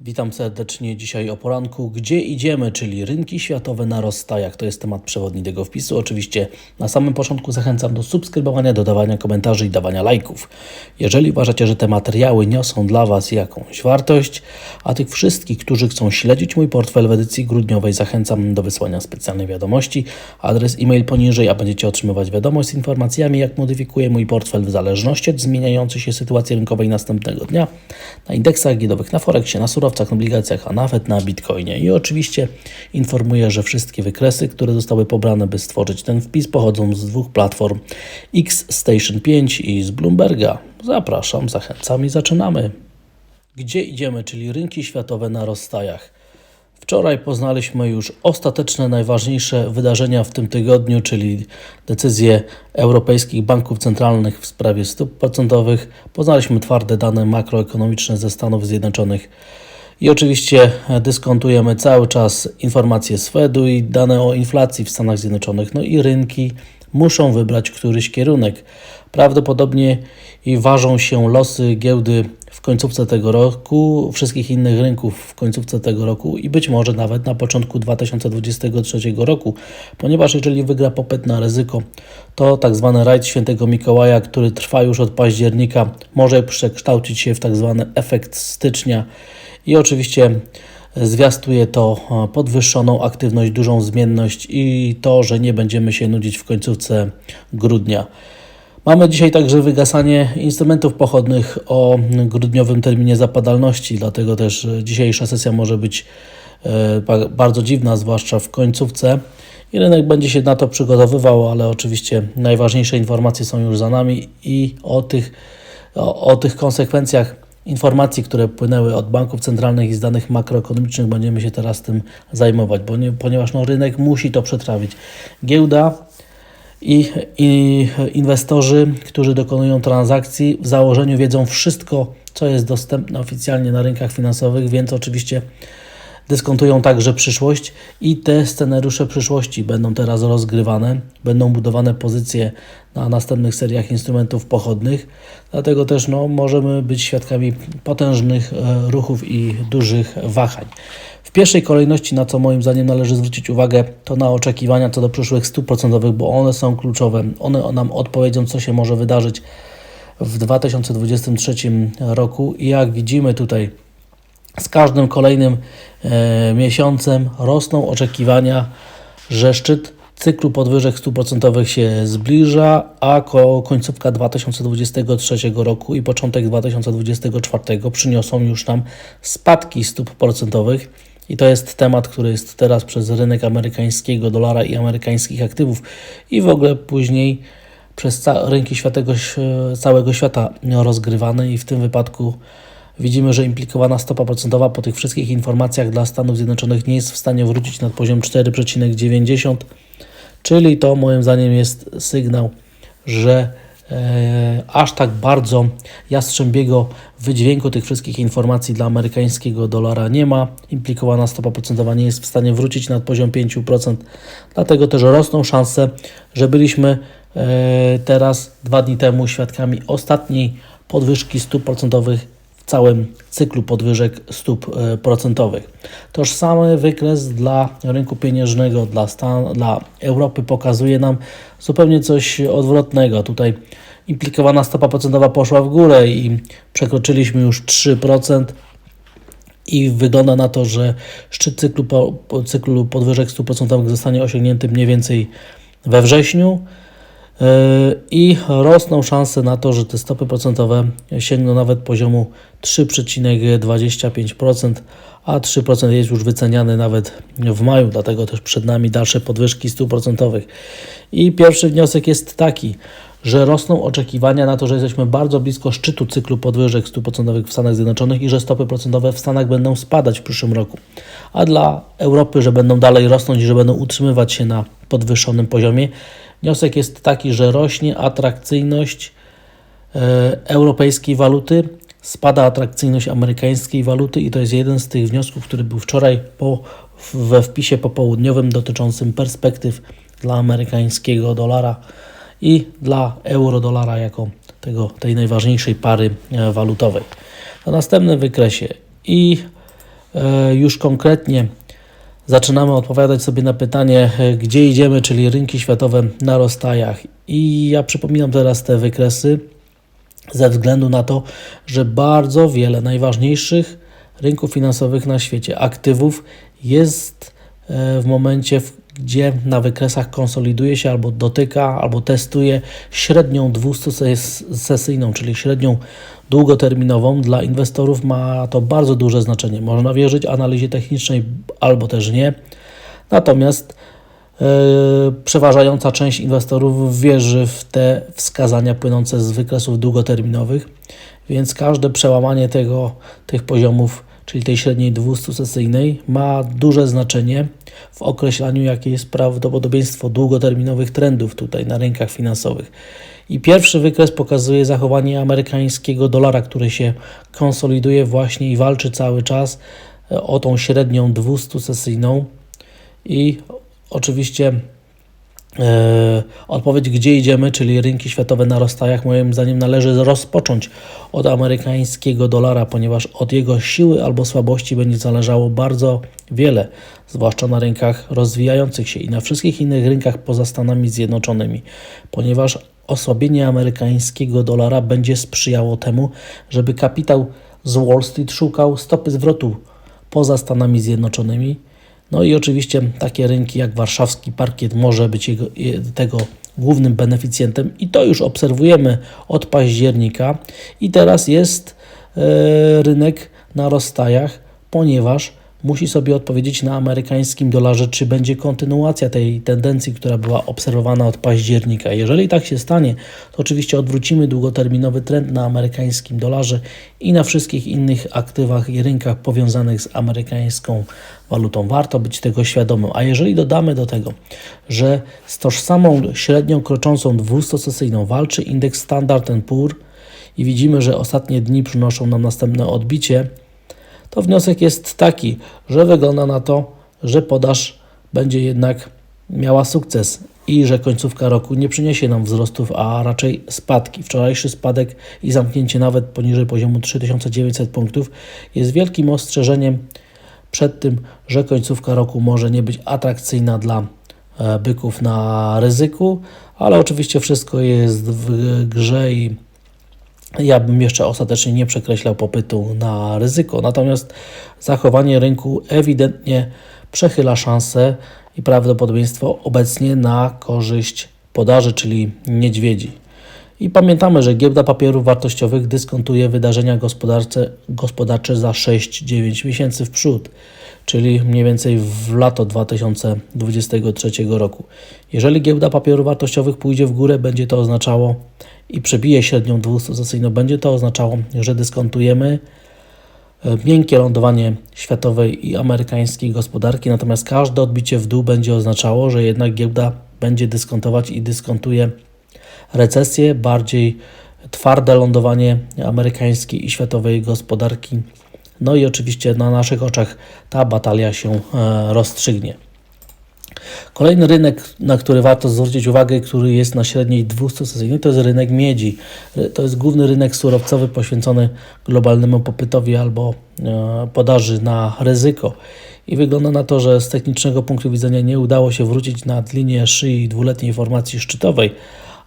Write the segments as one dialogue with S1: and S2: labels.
S1: Witam serdecznie dzisiaj o poranku. Gdzie idziemy, czyli rynki światowe na rozstajach. To jest temat przewodni tego wpisu. Oczywiście na samym początku zachęcam do subskrybowania, dodawania komentarzy i dawania lajków. Jeżeli uważacie, że te materiały niosą dla Was jakąś wartość, a tych wszystkich, którzy chcą śledzić mój portfel w edycji grudniowej, zachęcam do wysłania specjalnej wiadomości. Adres e-mail poniżej, a będziecie otrzymywać wiadomość z informacjami, jak modyfikuję mój portfel w zależności od zmieniającej się sytuacji rynkowej następnego dnia na indeksach giełdowych, na Forexie, na surowcach, na obligacjach, a nawet na Bitcoinie. I oczywiście informuję, że wszystkie wykresy, które zostały pobrane, by stworzyć ten wpis, pochodzą z dwóch platform X Station 5 i z Bloomberga. Zapraszam, zachęcam i zaczynamy. Gdzie idziemy, czyli rynki światowe na rozstajach. Wczoraj poznaliśmy już ostateczne, najważniejsze wydarzenia w tym tygodniu, czyli decyzje europejskich banków centralnych w sprawie stóp procentowych. Poznaliśmy twarde dane makroekonomiczne ze Stanów Zjednoczonych. I oczywiście dyskontujemy cały czas informacje z Fedu i dane o inflacji w Stanach Zjednoczonych. No i rynki muszą wybrać któryś kierunek. Prawdopodobnie i ważą się losy giełdy w końcówce tego roku, wszystkich innych rynków w końcówce tego roku i być może nawet na początku 2023 roku, ponieważ jeżeli wygra popyt na ryzyko, to tak zwany rajd świętego Mikołaja, który trwa już od października, może przekształcić się w tak zwany efekt stycznia i oczywiście zwiastuje to e, podwyższoną aktywność, dużą zmienność i to, że nie będziemy się nudzić w końcówce grudnia. Mamy dzisiaj także wygasanie instrumentów pochodnych o grudniowym terminie zapadalności, dlatego też dzisiejsza sesja może być e, ba- bardzo dziwna, zwłaszcza w końcówce. I rynek będzie się na to przygotowywał, ale oczywiście najważniejsze informacje są już za nami i o tych, o, o tych konsekwencjach informacji, które płynęły od banków centralnych i z danych makroekonomicznych będziemy się teraz tym zajmować, bo nie, ponieważ no, rynek musi to przetrawić. Giełda i, i inwestorzy, którzy dokonują transakcji, w założeniu wiedzą wszystko, co jest dostępne oficjalnie na rynkach finansowych, więc oczywiście dyskontują także przyszłość i te scenariusze przyszłości będą teraz rozgrywane, będą budowane pozycje na następnych seriach instrumentów pochodnych, dlatego też no, możemy być świadkami potężnych e, ruchów i dużych wahań. W pierwszej kolejności, na co moim zdaniem należy zwrócić uwagę, to na oczekiwania co do przyszłych stóp procentowych, bo one są kluczowe. One nam odpowiedzą, co się może wydarzyć w 2023 roku i jak widzimy tutaj, z każdym kolejnym e, miesiącem rosną oczekiwania, że szczyt cyklu podwyżek stóp procentowych się zbliża, a ko końcówka 2023 roku i początek 2024 przyniosą już nam spadki stóp procentowych. I to jest temat, który jest teraz przez rynek amerykańskiego dolara i amerykańskich aktywów i w ogóle później przez rynki światego, całego świata rozgrywany i w tym wypadku widzimy, że implikowana stopa procentowa po tych wszystkich informacjach dla Stanów Zjednoczonych nie jest w stanie wrócić nad poziom 4,90, czyli to moim zdaniem jest sygnał, że e, aż tak bardzo jastrzębiego wydźwięku tych wszystkich informacji dla amerykańskiego dolara nie ma. Implikowana stopa procentowa nie jest w stanie wrócić nad poziom 5%, dlatego też rosną szanse, że byliśmy e, teraz dwa dni temu świadkami ostatniej podwyżki stóp procentowych całym cyklu podwyżek stóp e, procentowych. Tożsamy wykres dla rynku pieniężnego, dla, Stan, dla Europy pokazuje nam zupełnie coś odwrotnego. Tutaj implikowana stopa procentowa poszła w górę i przekroczyliśmy już 3%. I wygląda na to, że szczyt cyklu, po, cyklu podwyżek stóp procentowych zostanie osiągnięty mniej więcej we wrześniu. Yy, I rosną szanse na to, że te stopy procentowe sięgną nawet poziomu 3,25%, a 3% jest już wyceniany nawet w maju, dlatego też przed nami dalsze podwyżki stóp procentowych. I pierwszy wniosek jest taki, że rosną oczekiwania na to, że jesteśmy bardzo blisko szczytu cyklu podwyżek stóp procentowych w Stanach Zjednoczonych i że stopy procentowe w Stanach będą spadać w przyszłym roku. A dla Europy, że będą dalej rosnąć i że będą utrzymywać się na podwyższonym poziomie. Wniosek jest taki, że rośnie atrakcyjność e, europejskiej waluty, spada atrakcyjność amerykańskiej waluty i to jest jeden z tych wniosków, który był wczoraj po, we wpisie popołudniowym dotyczącym perspektyw dla amerykańskiego dolara i dla euro-dolara jako tego, tej najważniejszej pary e, walutowej. Na następnym wykresie i e, już konkretnie zaczynamy odpowiadać sobie na pytanie, e, gdzie idziemy, czyli rynki światowe na rozstajach. I ja przypominam teraz te wykresy ze względu na to, że bardzo wiele najważniejszych rynków finansowych na świecie, aktywów jest w momencie, w gdzie na wykresach konsoliduje się albo dotyka, albo testuje średnią 200-sesyjną, czyli średnią długoterminową. Dla inwestorów ma to bardzo duże znaczenie. Można wierzyć analizie technicznej albo też nie. Natomiast yy, przeważająca część inwestorów wierzy w te wskazania płynące z wykresów długoterminowych, więc każde przełamanie tego, tych poziomów czyli tej średniej 200-sesyjnej, ma duże znaczenie w określaniu, jakie jest prawdopodobieństwo długoterminowych trendów tutaj na rynkach finansowych. I pierwszy wykres pokazuje zachowanie amerykańskiego dolara, który się konsoliduje właśnie i walczy cały czas e, o tą średnią 200-sesyjną. I oczywiście odpowiedź, gdzie idziemy, czyli rynki światowe na rozstajach, moim zdaniem należy rozpocząć od amerykańskiego dolara, ponieważ od jego siły albo słabości będzie zależało bardzo wiele, zwłaszcza na rynkach rozwijających się i na wszystkich innych rynkach poza Stanami Zjednoczonymi, ponieważ osłabienie amerykańskiego dolara będzie sprzyjało temu, żeby kapitał z Wall Street szukał stopy zwrotu poza Stanami Zjednoczonymi no i oczywiście takie rynki jak warszawski parkiet może być jego, tego głównym beneficjentem i to już obserwujemy od października. I teraz jest e, rynek na rozstajach, ponieważ musi sobie odpowiedzieć na amerykańskim dolarze, czy będzie kontynuacja tej tendencji, która była obserwowana od października. Jeżeli tak się stanie, to oczywiście odwrócimy długoterminowy trend na amerykańskim dolarze i na wszystkich innych aktywach i rynkach powiązanych z amerykańską walutą. Warto być tego świadomym. A jeżeli dodamy do tego, że z tożsamą średnią kroczącą 200-sesyjną walczy indeks Standard Poor i widzimy, że ostatnie dni przynoszą nam następne odbicie, to wniosek jest taki, że wygląda na to, że podaż będzie jednak miała sukces i że końcówka roku nie przyniesie nam wzrostów, a raczej spadki. Wczorajszy spadek i zamknięcie nawet poniżej poziomu 3900 punktów jest wielkim ostrzeżeniem przed tym, że końcówka roku może nie być atrakcyjna dla e, byków na ryzyku, ale oczywiście wszystko jest w grze i ja bym jeszcze ostatecznie nie przekreślał popytu na ryzyko. Natomiast zachowanie rynku ewidentnie przechyla szanse i prawdopodobieństwo obecnie na korzyść podaży, czyli niedźwiedzi. I pamiętamy, że giełda papierów wartościowych dyskontuje wydarzenia gospodarcze, gospodarcze za 6-9 miesięcy w przód, czyli mniej więcej w lato 2023 roku. Jeżeli giełda papierów wartościowych pójdzie w górę, będzie to oznaczało i przebije średnią 200-sesyjną, będzie to oznaczało, że dyskontujemy e, miękkie lądowanie światowej i amerykańskiej gospodarki, natomiast każde odbicie w dół będzie oznaczało, że jednak giełda będzie dyskontować i dyskontuje recesję, bardziej twarde lądowanie amerykańskiej i światowej gospodarki. No i oczywiście na naszych oczach ta batalia się e, rozstrzygnie. Kolejny rynek, na który warto zwrócić uwagę, który jest na średniej 200-sesyjnej, to jest rynek miedzi. To jest główny rynek surowcowy poświęcony globalnemu popytowi albo e, podaży na ryzyko. I wygląda na to, że z technicznego punktu widzenia nie udało się wrócić nad linię szyi dwuletniej formacji szczytowej,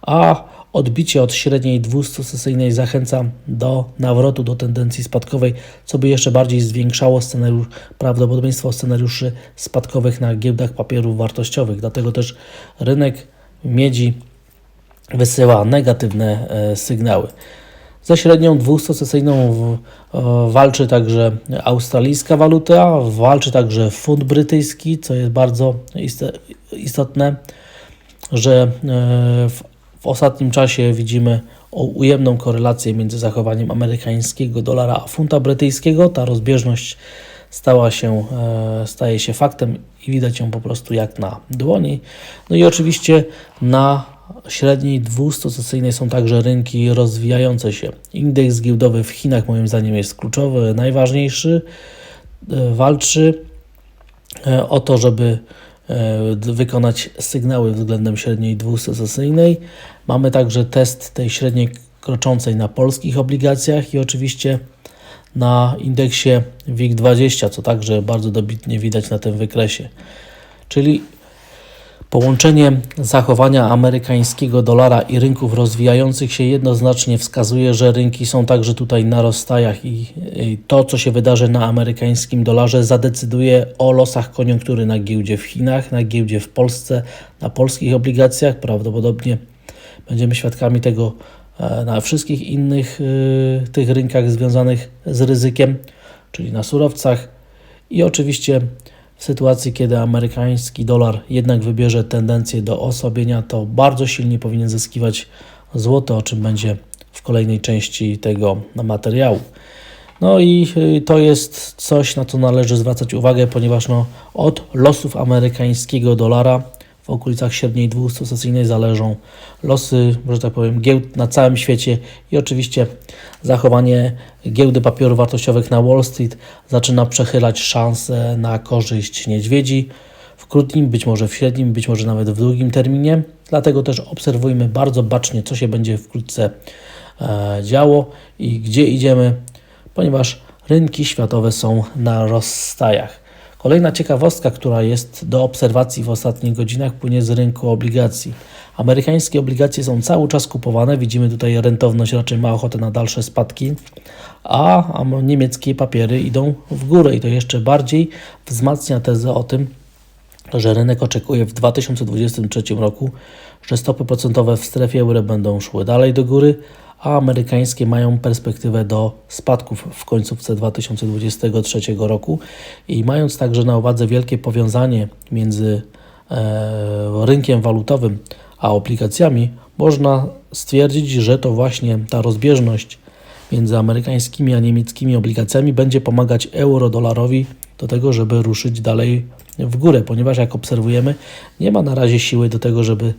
S1: a odbicie od średniej 200-sesyjnej zachęca do nawrotu do tendencji spadkowej, co by jeszcze bardziej zwiększało scenariusz, prawdopodobieństwo scenariuszy spadkowych na giełdach papierów wartościowych. Dlatego też rynek miedzi wysyła negatywne e, sygnały. Ze średnią 200-sesyjną walczy także australijska waluta, walczy także fund brytyjski, co jest bardzo istotne, że e, w w ostatnim czasie widzimy ujemną korelację między zachowaniem amerykańskiego dolara a funta brytyjskiego. Ta rozbieżność stała się, e, staje się faktem i widać ją po prostu jak na dłoni. No i oczywiście na średniej 200-sesyjnej są także rynki rozwijające się. Indeks giełdowy w Chinach moim zdaniem jest kluczowy, najważniejszy. E, walczy e, o to, żeby wykonać sygnały względem średniej 200-sesyjnej. Mamy także test tej średniej kroczącej na polskich obligacjach i oczywiście na indeksie WIG20, co także bardzo dobitnie widać na tym wykresie. Czyli Połączenie zachowania amerykańskiego dolara i rynków rozwijających się jednoznacznie wskazuje, że rynki są także tutaj na rozstajach i to, co się wydarzy na amerykańskim dolarze, zadecyduje o losach koniunktury na giełdzie w Chinach, na giełdzie w Polsce, na polskich obligacjach. Prawdopodobnie będziemy świadkami tego e, na wszystkich innych y, tych rynkach związanych z ryzykiem, czyli na surowcach i oczywiście w sytuacji, kiedy amerykański dolar jednak wybierze tendencję do osłabienia, to bardzo silnie powinien zyskiwać złoto, o czym będzie w kolejnej części tego materiału. No i y, to jest coś, na co należy zwracać uwagę, ponieważ no, od losów amerykańskiego dolara w okolicach średniej dwustosesyjnej zależą losy, że tak powiem, giełd na całym świecie i oczywiście zachowanie giełdy papierów wartościowych na Wall Street zaczyna przechylać szanse na korzyść niedźwiedzi w krótkim, być może w średnim, być może nawet w długim terminie. Dlatego też obserwujmy bardzo bacznie, co się będzie wkrótce e, działo i gdzie idziemy, ponieważ rynki światowe są na rozstajach. Kolejna ciekawostka, która jest do obserwacji w ostatnich godzinach, płynie z rynku obligacji. Amerykańskie obligacje są cały czas kupowane. Widzimy tutaj rentowność raczej ma ochotę na dalsze spadki, a niemieckie papiery idą w górę i to jeszcze bardziej wzmacnia tezę o tym, że rynek oczekuje w 2023 roku, że stopy procentowe w strefie euro będą szły dalej do góry, a amerykańskie mają perspektywę do spadków w końcówce 2023 roku. I mając także na uwadze wielkie powiązanie między e, rynkiem walutowym a obligacjami, można stwierdzić, że to właśnie ta rozbieżność między amerykańskimi a niemieckimi obligacjami będzie pomagać euro-dolarowi do tego, żeby ruszyć dalej w górę, ponieważ jak obserwujemy, nie ma na razie siły do tego, żeby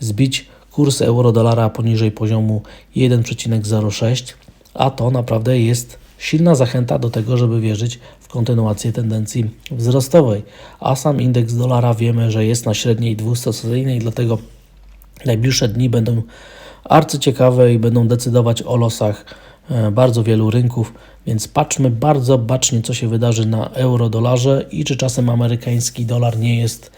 S1: zbić kurs euro-dolara poniżej poziomu 1,06, a to naprawdę jest silna zachęta do tego, żeby wierzyć w kontynuację tendencji wzrostowej. A sam indeks dolara wiemy, że jest na średniej dwustosunkowej, dlatego najbliższe dni będą arcyciekawe i będą decydować o losach bardzo wielu rynków, więc patrzmy bardzo bacznie, co się wydarzy na euro-dolarze i czy czasem amerykański dolar nie jest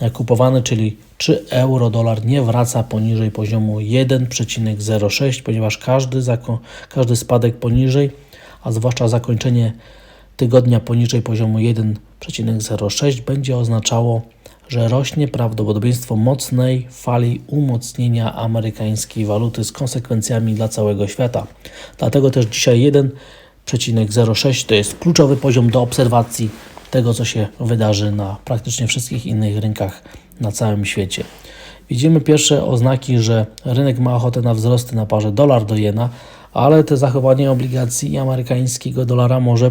S1: e, kupowany, czyli czy euro-dolar nie wraca poniżej poziomu 1,06, ponieważ każdy, każdy spadek poniżej, a zwłaszcza zakończenie tygodnia poniżej poziomu 1,06 będzie oznaczało, że rośnie prawdopodobieństwo mocnej fali umocnienia amerykańskiej waluty z konsekwencjami dla całego świata. Dlatego też dzisiaj 1,06 to jest kluczowy poziom do obserwacji tego, co się wydarzy na praktycznie wszystkich innych rynkach na całym świecie. Widzimy pierwsze oznaki, że rynek ma ochotę na wzrosty na parze dolar do jena, ale te zachowanie obligacji amerykańskiego dolara może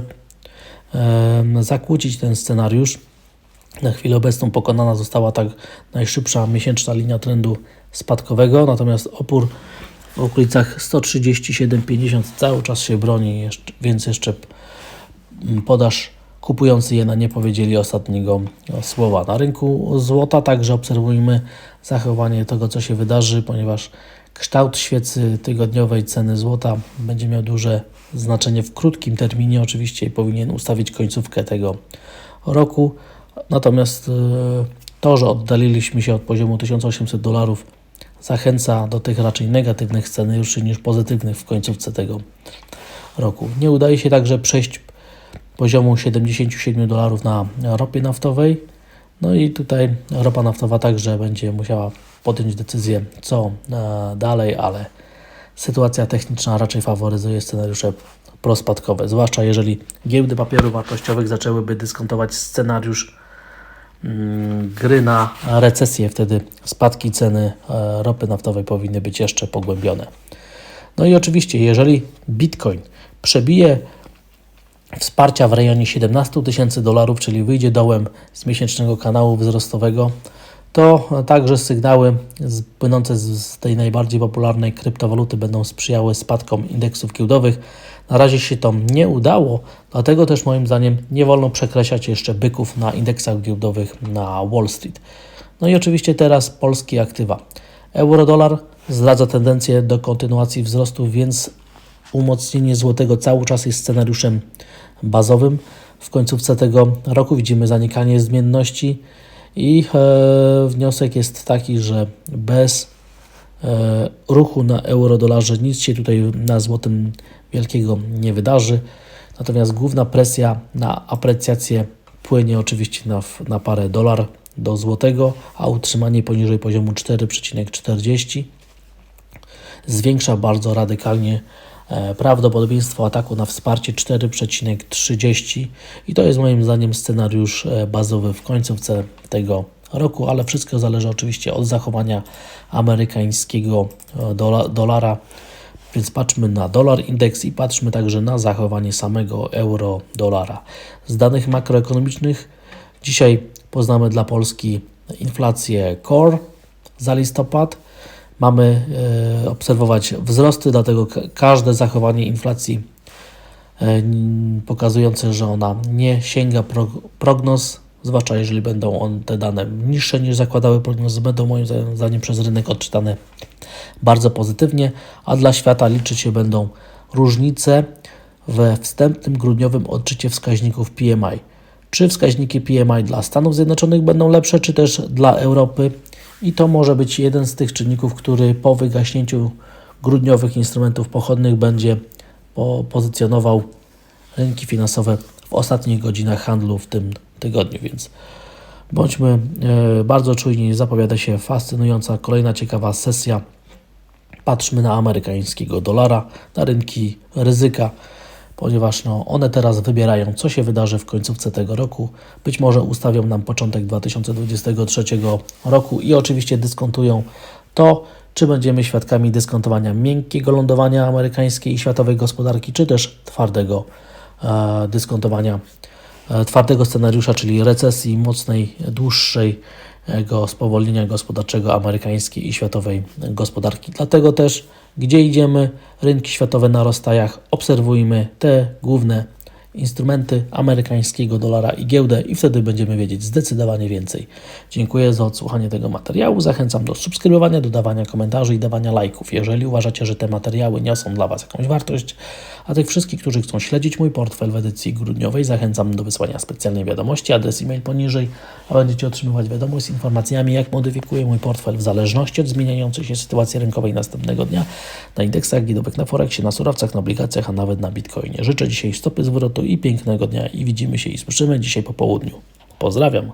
S1: e, zakłócić ten scenariusz. Na chwilę obecną pokonana została tak najszybsza miesięczna linia trendu spadkowego, natomiast opór w okolicach 137,50 cały czas się broni, więc jeszcze podaż kupujący jena nie powiedzieli ostatniego słowa. Na rynku złota także obserwujmy zachowanie tego, co się wydarzy, ponieważ kształt świecy tygodniowej ceny złota będzie miał duże znaczenie w krótkim terminie oczywiście i powinien ustawić końcówkę tego roku. Natomiast e, to, że oddaliliśmy się od poziomu 1800 dolarów zachęca do tych raczej negatywnych scenariuszy niż pozytywnych w końcówce tego roku. Nie udaje się także przejść poziomu 77 dolarów na ropie naftowej. No i tutaj ropa naftowa także będzie musiała podjąć decyzję, co e, dalej, ale sytuacja techniczna raczej faworyzuje scenariusze prospadkowe, zwłaszcza jeżeli giełdy papierów wartościowych zaczęłyby dyskontować scenariusz gry na recesję, wtedy spadki ceny e, ropy naftowej powinny być jeszcze pogłębione. No i oczywiście, jeżeli Bitcoin przebije wsparcia w rejonie 17 tysięcy dolarów, czyli wyjdzie dołem z miesięcznego kanału wzrostowego, to także sygnały płynące z tej najbardziej popularnej kryptowaluty będą sprzyjały spadkom indeksów giełdowych. Na razie się to nie udało, dlatego też moim zdaniem nie wolno przekreślać jeszcze byków na indeksach giełdowych na Wall Street. No i oczywiście teraz polskie aktywa. Euro-dolar zdradza tendencję do kontynuacji wzrostu, więc umocnienie złotego cały czas jest scenariuszem bazowym. W końcówce tego roku widzimy zanikanie zmienności i e, wniosek jest taki, że bez e, ruchu na euro-dolarze nic się tutaj na złotym wielkiego nie wydarzy. Natomiast główna presja na aprecjację płynie oczywiście na, na parę dolar do złotego, a utrzymanie poniżej poziomu 4,40 zwiększa bardzo radykalnie prawdopodobieństwo ataku na wsparcie 4,30 i to jest moim zdaniem scenariusz e, bazowy w końcówce tego roku, ale wszystko zależy oczywiście od zachowania amerykańskiego e, dola, dolara, więc patrzmy na dolar indeks i patrzmy także na zachowanie samego euro dolara. Z danych makroekonomicznych dzisiaj poznamy dla Polski inflację core za listopad. Mamy e, obserwować wzrosty, dlatego ka- każde zachowanie inflacji e, pokazujące, że ona nie sięga prog- prognoz, zwłaszcza jeżeli będą on te dane niższe niż zakładały prognozy, będą moim zdaniem przez rynek odczytane bardzo pozytywnie, a dla świata liczyć się będą różnice we wstępnym grudniowym odczycie wskaźników PMI. Czy wskaźniki PMI dla Stanów Zjednoczonych będą lepsze, czy też dla Europy? I to może być jeden z tych czynników, który po wygaśnięciu grudniowych instrumentów pochodnych będzie po, pozycjonował rynki finansowe w ostatnich godzinach handlu w tym tygodniu, więc bądźmy e, bardzo czujni. Zapowiada się fascynująca, kolejna ciekawa sesja. Patrzmy na amerykańskiego dolara, na rynki ryzyka, ponieważ no, one teraz wybierają, co się wydarzy w końcówce tego roku. Być może ustawią nam początek 2023 roku i oczywiście dyskontują to, czy będziemy świadkami dyskontowania miękkiego lądowania amerykańskiej i światowej gospodarki, czy też twardego e, dyskontowania e, twardego scenariusza, czyli recesji mocnej, dłuższej e, spowolnienia gospodarczego amerykańskiej i światowej gospodarki. Dlatego też, gdzie idziemy, rynki światowe na rozstajach, obserwujmy te główne instrumenty amerykańskiego dolara i giełdę i wtedy będziemy wiedzieć zdecydowanie więcej. Dziękuję za odsłuchanie tego materiału. Zachęcam do subskrybowania, dodawania komentarzy i dawania lajków. Jeżeli uważacie, że te materiały niosą dla Was jakąś wartość, a tych wszystkich, którzy chcą śledzić mój portfel w edycji grudniowej, zachęcam do wysłania specjalnej wiadomości, adres e-mail poniżej, a będziecie otrzymywać wiadomość z informacjami, jak modyfikuję mój portfel w zależności od zmieniającej się sytuacji rynkowej następnego dnia na indeksach giełdowych, na Forexie, na surowcach, na obligacjach, a nawet na Bitcoinie. Życzę dzisiaj stopy zwrotu i pięknego dnia i widzimy się i słyszymy dzisiaj po południu. Pozdrawiam.